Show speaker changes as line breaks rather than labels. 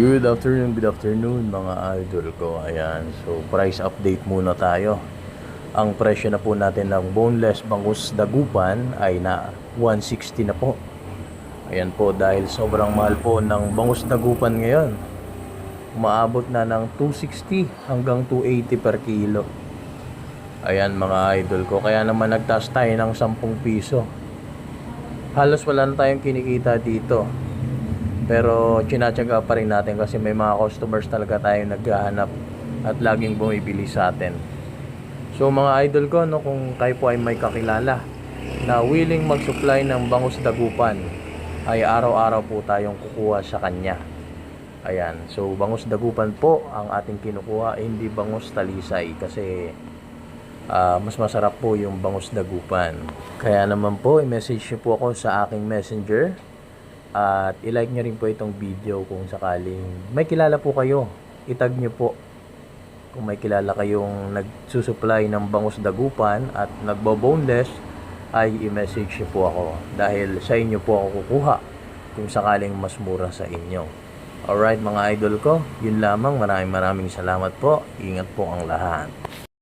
Good afternoon, good afternoon mga idol ko. Ayan, so price update muna tayo. Ang presyo na po natin ng boneless bangus dagupan ay na 160 na po. Ayan po dahil sobrang mahal po ng bangus dagupan ngayon. Umaabot na ng 260 hanggang 280 per kilo. Ayan mga idol ko, kaya naman nagtaas tayo ng 10 piso. Halos wala na tayong kinikita dito. Pero tsinatsaga pa rin natin kasi may mga customers talaga tayo naghahanap at laging bumibili sa atin. So mga idol ko, no, kung kayo po ay may kakilala na willing mag-supply ng bangus dagupan, ay araw-araw po tayong kukuha sa kanya. Ayan, so bangus dagupan po ang ating kinukuha, hindi bangus talisay kasi ah, mas masarap po yung bangus dagupan. Kaya naman po, i-message niyo po ako sa aking messenger at i-like nyo rin po itong video kung sakaling may kilala po kayo. Itag nyo po kung may kilala kayong nagsusupply ng bangus dagupan at nagbo-boneless ay i-message nyo po ako dahil sa inyo po ako kukuha kung sakaling mas mura sa inyo. Alright mga idol ko, yun lamang. Maraming maraming salamat po. Ingat po ang lahat.